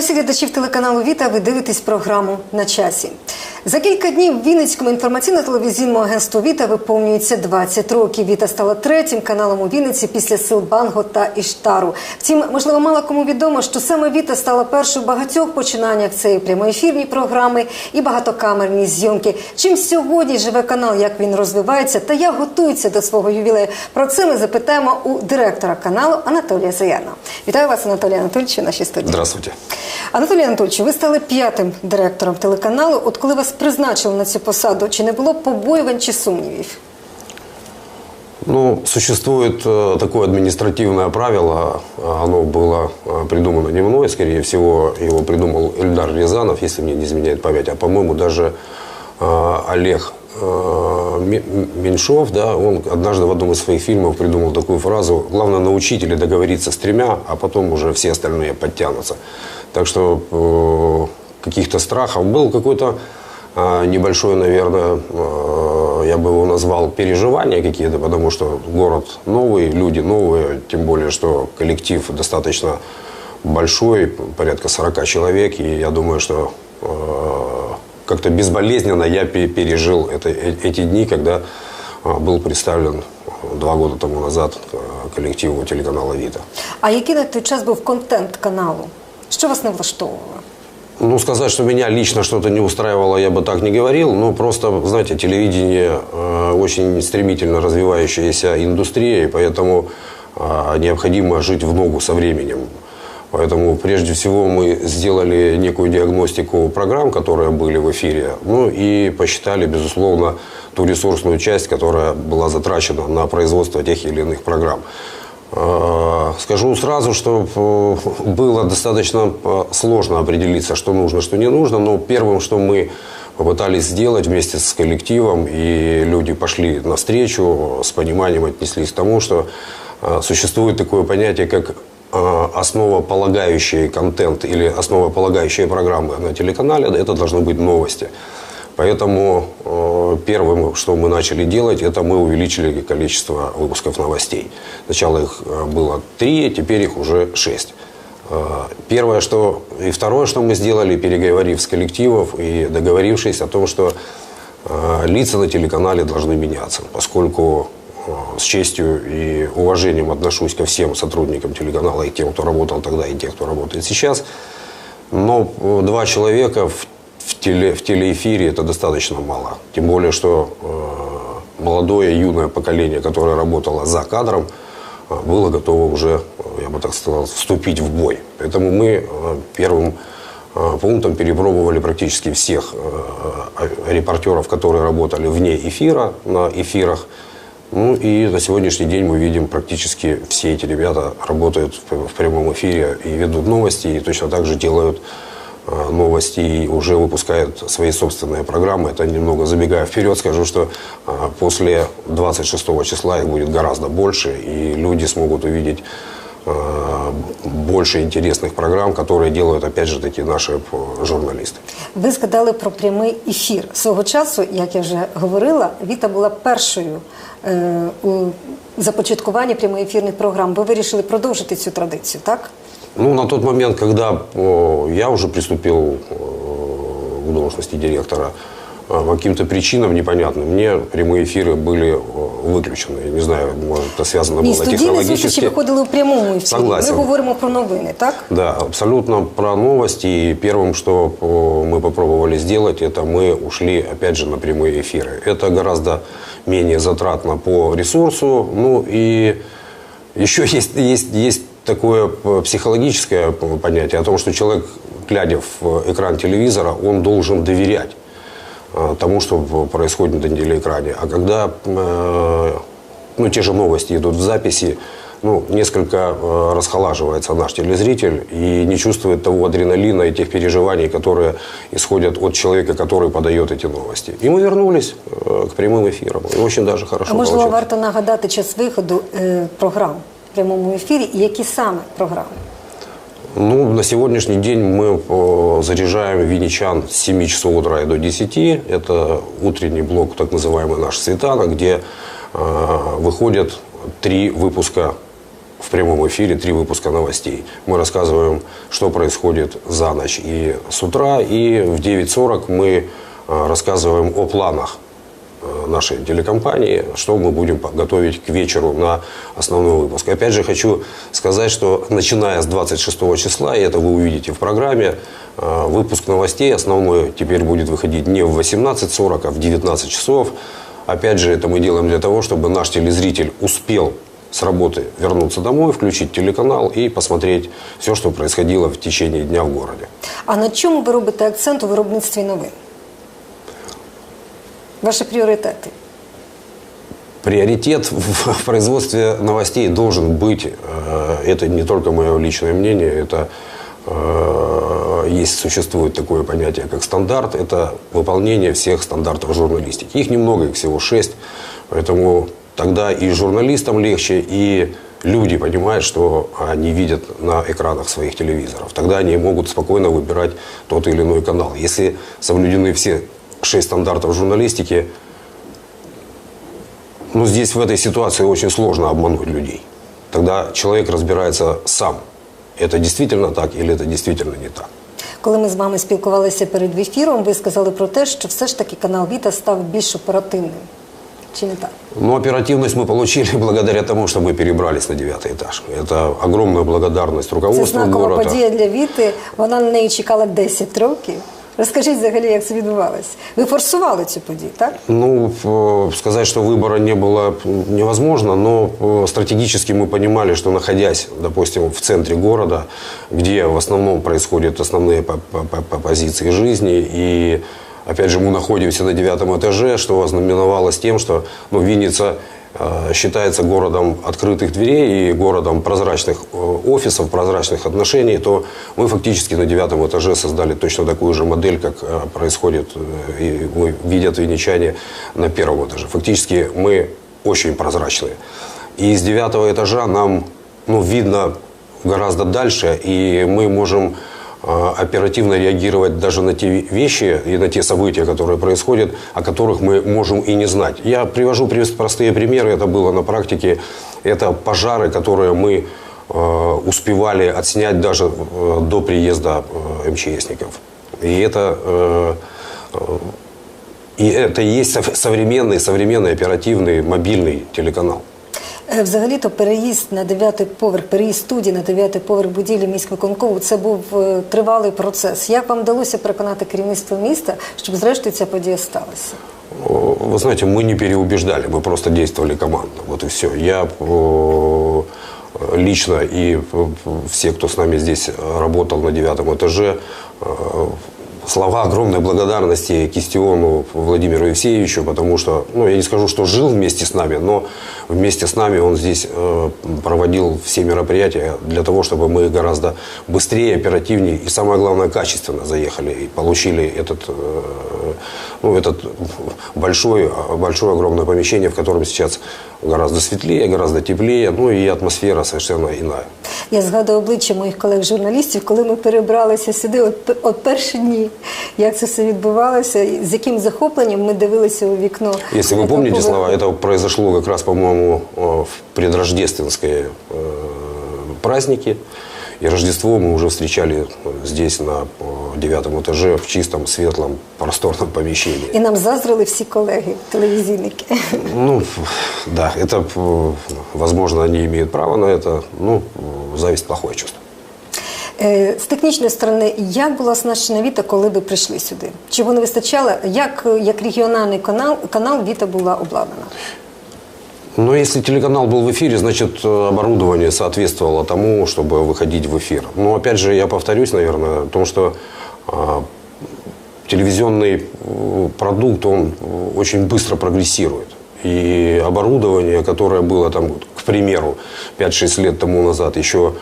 Вітаю всіх глядачів телеканалу Віта. Ви дивитесь програму на часі. За кілька днів Вінницькому інформаційно-телевізійному агентству Віта виповнюється 20 років. Віта стала третім каналом у Вінниці після сил Банго та Іштару. Втім, можливо, мало кому відомо, що саме Віта стала першою в багатьох починаннях цієї прямоефірні програми і багатокамерні зйомки. Чим сьогодні живе канал, як він розвивається та як готується до свого ювілею. Про це ми запитаємо у директора каналу Анатолія Заяна. Вітаю вас, Анатолій Анатольович, у нашій студії. Здравствуйте. Анатолій Анатольович, ви стали п'ятим директором телеканалу. От коли вас призначили на цю посаду, чи не було побоювань чи сумнівів? Ну, существует э, такое административное правило, оно было э, придумано не мной, скорее всего, его придумал Эльдар Рязанов, если мне не изменяет память, а, по-моему, даже э, Олег Ме- Меньшов, да, он однажды в одном из своих фильмов придумал такую фразу «Главное научить или договориться с тремя, а потом уже все остальные подтянутся». Так что каких-то страхов был какой-то э, небольшой, наверное, э, я бы его назвал переживания какие-то, потому что город новый, люди новые, тем более, что коллектив достаточно большой, порядка 40 человек, и я думаю, что э, как-то безболезненно я пе- пережил это, э- эти дни, когда был представлен два года тому назад коллективу телеканала «Вита». А який на той час був контент каналу? Що вас не влаштовувало? Ну, сказать, что меня лично что-то не устраивало, я бы так не говорил. Но просто, знаете, телевидение э, очень стремительно развивающаяся индустрия, и поэтому э, необходимо жить в ногу со временем. Поэтому прежде всего мы сделали некую диагностику программ, которые были в эфире, ну и посчитали, безусловно, ту ресурсную часть, которая была затрачена на производство тех или иных программ. Э, Скажу сразу, что э, было достаточно э, сложно определиться, что нужно, что не нужно, но первым, что мы попытались сделать вместе с коллективом, и люди пошли навстречу, с пониманием отнеслись к тому, что существует такое понятие, как основополагающий контент или основополагающие программы на телеканале, это должны быть новости. Поэтому э, первым, что мы начали делать, это мы увеличили количество выпусков новостей. Сначала их э, было три, теперь их уже шесть. Э, Первое, что и второе, что мы сделали, переговорив с коллективов и договорившись о том, что лица на телеканале должны меняться, поскольку с честью и уважением отношусь ко всем сотрудникам телеканала, и тем, кто работал тогда, и тем, кто работает сейчас. Но два человека в, в, теле, в телеэфире это достаточно мало. Тем более, что э, молодое, юное поколение, которое работало за кадром, э, было готово уже, э, я бы так сказал, вступить в бой. Поэтому мы э, первым э, пунктом перепробовали практически всех э, э, репортеров, которые работали вне эфира, на эфирах. Ну и на сегодняшний день мы видим практически все эти ребята работают в, прямом эфире и ведут новости, и точно так же делают новости и уже выпускают свои собственные программы. Это немного забегая вперед, скажу, что э, после 26 числа их будет гораздо больше, и люди смогут увидеть э, больше интересных программ, которые делают, опять же, таки наши э, журналисты. Ви згадали про прямий ефір. Свого часу, як я вже говорила, Віта була першою е, у започаткуванні прямоефірних програм. Ви вирішили продовжити цю традицію, так? Ну, на тот момент, когда э, я уже приступил э, к должности директора, э, по каким-то причинам непонятным, мне прямые эфиры были э, выключены. Я не знаю, может, это связано Ні, было студійні зустрічі технологически. виходили у прямому ефірі. Согласен. Ми говоримо про новини, так? Да, абсолютно про новости. И первым, что э, мы попробовали сделать, это мы ушли, опять же, на прямые эфиры. Это гораздо менее затратно по ресурсу. Ну и еще есть, есть, есть такое э, психологическое понятие о том, что человек, глядя в экран телевизора, он должен доверять э, тому, что происходит на телеэкране. А когда э, ну, те же новости идут в записи, ну, несколько э, расхолаживается наш телезритель и не чувствует того адреналина и тех переживаний, которые исходят от человека, который подает эти новости. И мы вернулись э, к прямым эфирам. И очень даже хорошо А можливо, варто нагадати час виходу е, програм в прямому ефірі і які саме програми? Ну, на сегодняшний день мы э, заряжаем винничан с 7 часов утра и до 10. Это утренний блок, так называемый наш «Светана», где э, выходят три выпуска в прямом эфире три выпуска новостей. Мы рассказываем, что происходит за ночь и с утра, и в 9.40 мы а, рассказываем о планах а, нашей телекомпании, что мы будем готовить к вечеру на основной выпуск. Опять же хочу сказать, что начиная с 26 числа, и это вы увидите в программе, а, выпуск новостей основной теперь будет выходить не в 18.40, а в 19 часов. Опять же, это мы делаем для того, чтобы наш телезритель успел с работы вернуться домой, включить телеканал и посмотреть все, что происходило в течение дня в городе. А на чому ви робите акцент у виробництві новин? Ваші пріоритети? Приоритет в производстве новостей должен быть, э, это не только мое личное мнение, это э, есть, существует такое понятие, как стандарт, это выполнение всех стандартов журналистики. Их немного, их всего шесть, поэтому тогда и журналистам легче, и люди понимают, что они видят на экранах своих телевизоров. Тогда они могут спокойно выбирать тот или иной канал. Если соблюдены все шесть стандартов журналистики, ну, здесь в этой ситуации очень сложно обмануть людей. Тогда человек разбирается сам, это действительно так или это действительно не так. Коли ми з вами спілкувалися перед ефіром, ви сказали про те, що все ж таки канал Віта став більш оперативним. Чи не так? Но оперативность мы получили благодаря тому, что мы перебрались на девятый этаж. Это огромная благодарность Це руководству знакова города. подія для Віти. Вона на неї чекала 10 років. Розкажіть взагалі, як це відбувалося. Ви форсували цю подію, так? Ну, э, сказать, что выбора не было м, невозможно, но э, стратегически мы понимали, что находясь, допустим, в центре города, где в основном происходят основные по- по- по- по- позиции жизни, и опять же мы находимся на девятом этаже, что ознаменовалось тем, что ну, Винница э, считается городом открытых дверей и городом прозрачных э, офисов, прозрачных отношений, то мы фактически на девятом этаже создали точно такую же модель, как э, происходит э, и видят винничане на первом этаже. Фактически мы очень прозрачные. И с девятого этажа нам ну, видно гораздо дальше, и мы можем э, оперативно реагировать даже на те вещи и на те события, которые происходят, о которых мы можем и не знать. Я привожу простые примеры, это было на практике. Это пожары, которые мы э, успевали отснять даже э, до приезда э, МЧСников. И это, э, и это и есть сов- современный, современный оперативный мобильный телеканал. Е, Взагалі-то переїзд на дев'ятий поверх, переїзд студії на дев'ятий поверх будівлі міськвиконкову це був е, тривалий процес. Як вам вдалося переконати керівництво міста, щоб зрештою ця подія сталася? О, Вы знаете, мы не переубеждали, мы просто действовали командно. Вот и все. Я о, лично и э, все, кто с нами здесь э, работал на девятом этаже, э, слова огромной благодарности Кистиону Владимиру Евсеевичу, потому что, ну, я не скажу, что жил вместе с нами, но вместе с нами он здесь э, проводил все мероприятия для того, чтобы мы гораздо быстрее, оперативнее и, самое главное, качественно заехали и получили этот, э, ну, этот большой, большое огромное помещение, в котором сейчас гораздо светлее, гораздо теплее, ну и атмосфера совершенно иная. Я згадую обличчя моїх колег-журналістів, коли ми перебралися сюди, от, п- от перші дні, як це все відбувалося, і з яким захопленням ми дивилися у вікно. Если вы Этого помните поверху. слова, это произошло как раз, по-моему, э, в предрождественские э, праздники. И Рождество мы уже встречали э, здесь, на э, девятом этаже, в чистом, светлом, просторном помещении. І нам заздрили всі колеги, телевізійники. Ну, да, это, э, возможно, они имеют право на это. Ну, э, зависть – плохое чувство. Е, З технічної сторони, як була оснащена Віта, коли ви прийшли сюди? Чого не вистачало? Як, е, як регіональний канал, канал Віта була обладнана? Но если телеканал был в эфире, значит, э, оборудование соответствовало тому, чтобы выходить в эфир. Но опять же, я повторюсь, наверное, о том, что а, телевизионный э, продукт, он э, очень быстро прогрессирует. И оборудование, которое было там, к примеру, 5-6 лет тому назад, еще а,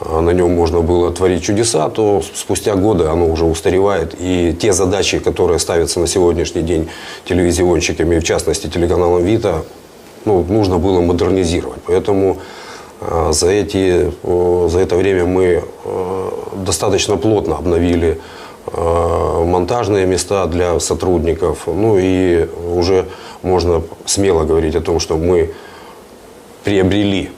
на нем можно было творить чудеса, то спустя годы оно уже устаревает. И те задачи, которые ставятся на сегодняшний день телевизионщиками, в частности телеканалом «Вита», ну, нужно было модернизировать. Поэтому э, за, эти, за это время мы э, достаточно плотно обновили э, монтажные места для сотрудников. Ну и уже можно смело говорить о том, что мы приобрели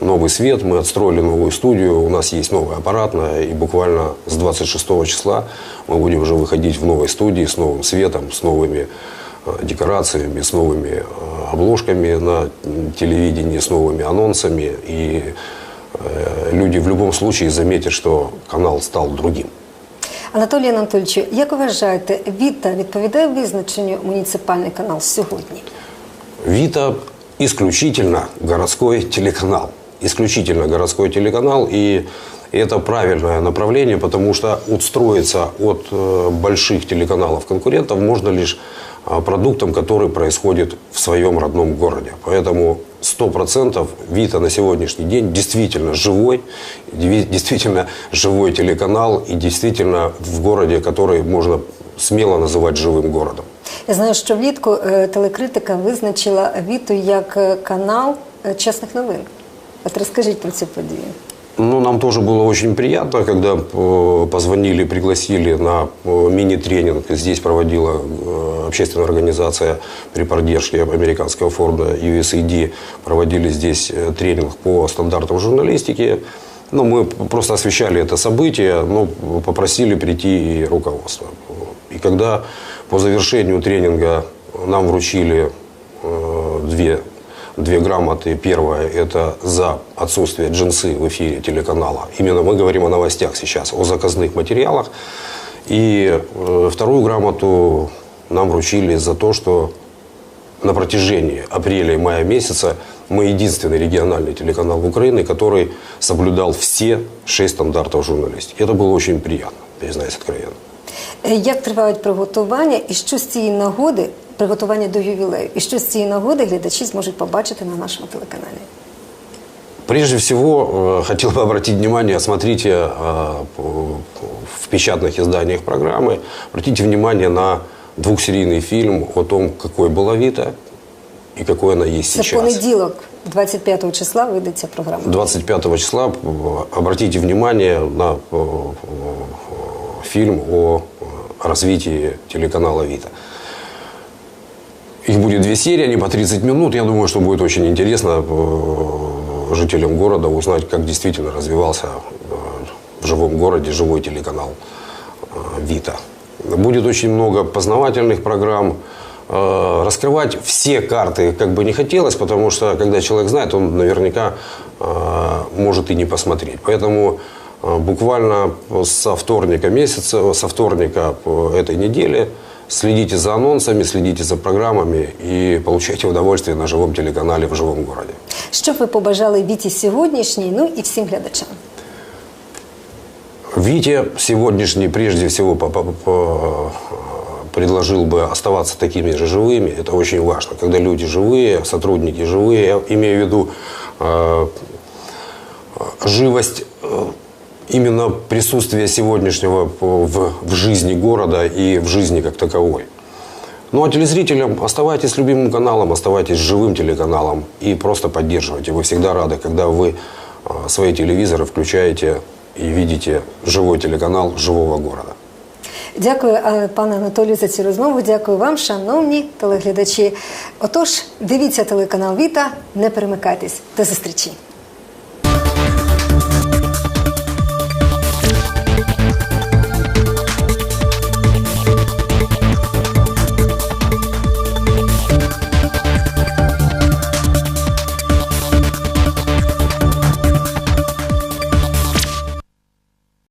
новый свет, мы отстроили новую студию, у нас есть новая аппаратная, и буквально с 26 числа мы будем уже выходить в новой студии с новым светом, с новыми э, декорациями, с новыми э, обложками на телевидении, с новыми анонсами. И э, люди в любом случае заметят, что канал стал другим. Анатолій Анатольовичу, як вважаєте, Віта відповідає визначенню муніципальний канал сьогодні? Вита исключительно городской телеканал. Исключительно городской телеканал. И это правильное направление, потому что отстроиться от э, больших телеканалов конкурентов можно лишь а, продуктом, который происходит в своем родном городе. Поэтому 100% Вита на сегодняшний день действительно живой, действительно живой телеканал и действительно в городе, который можно смело называть живым городом. Я знаю, що влітку е, телекритика визначила Віту як е, канал е, чесних новин. От розкажіть про цю подію. Ну, нам тоже было очень приятно, когда э, позвонили, пригласили на э, мини-тренинг. Здесь проводила э, общественная организация при поддержке американского фонда USAID. Проводили здесь тренинг по стандартам журналистики. Ну, мы просто освещали это событие, но попросили прийти и руководство. И когда по завершению тренинга нам вручили две, две грамоты. Первая – это за отсутствие джинсы в эфире телеканала. Именно мы говорим о новостях сейчас, о заказных материалах. И э, вторую грамоту нам вручили за то, что на протяжении апреля и мая месяца мы единственный региональный телеканал Украины, который соблюдал все шесть стандартов журналистики. Это было очень приятно, признаюсь откровенно. Е, Як тривають приготування і що з цієї нагоди, приготування до ювілею, і що з цієї нагоди глядачі зможуть побачити на нашому телеканалі? Прежде всего, э, хотел бы обратить внимание, смотрите э, по- в печатных изданиях программы, обратите внимание на двухсерийный фильм о том, какой была Вита и какой она есть Це сейчас. понеділок, 25 числа, вийде ця програма. 25 числа э, обратите внимание на э, э, фильм о э, развитии телеканала Вита. Их будет две серии, они по 30 минут. Я думаю, что будет очень интересно э, жителям города узнать, как действительно развивался э, в живом городе живой телеканал э, Вита. Будет очень много познавательных программ. Раскрывать все карты как бы не хотелось, потому что когда человек знает, он наверняка может и не посмотреть. Поэтому буквально со вторника месяца, со вторника этой недели следите за анонсами, следите за программами и получайте удовольствие на живом телеканале в живом городе. Що б ви побажали Віті сьогоднішній, ну і всім глядачам? Витя сегодняшний прежде всего по- по- по- предложил бы оставаться такими же живыми. Это очень важно. Когда люди живые, сотрудники живые, я имею в виду э, живость э, именно присутствия сегодняшнего по- в, в жизни города и в жизни как таковой. Ну а телезрителям оставайтесь любимым каналом, оставайтесь живым телеканалом и просто поддерживайте. Вы всегда рады, когда вы э, свои телевизоры включаете и видите живой телеканал живого города. Дякую, е, пане Анатолію, за цю розмову. Дякую вам, шановні телеглядачі. Отож, дивіться телеканал Віта, не перемикайтесь. До зустрічі.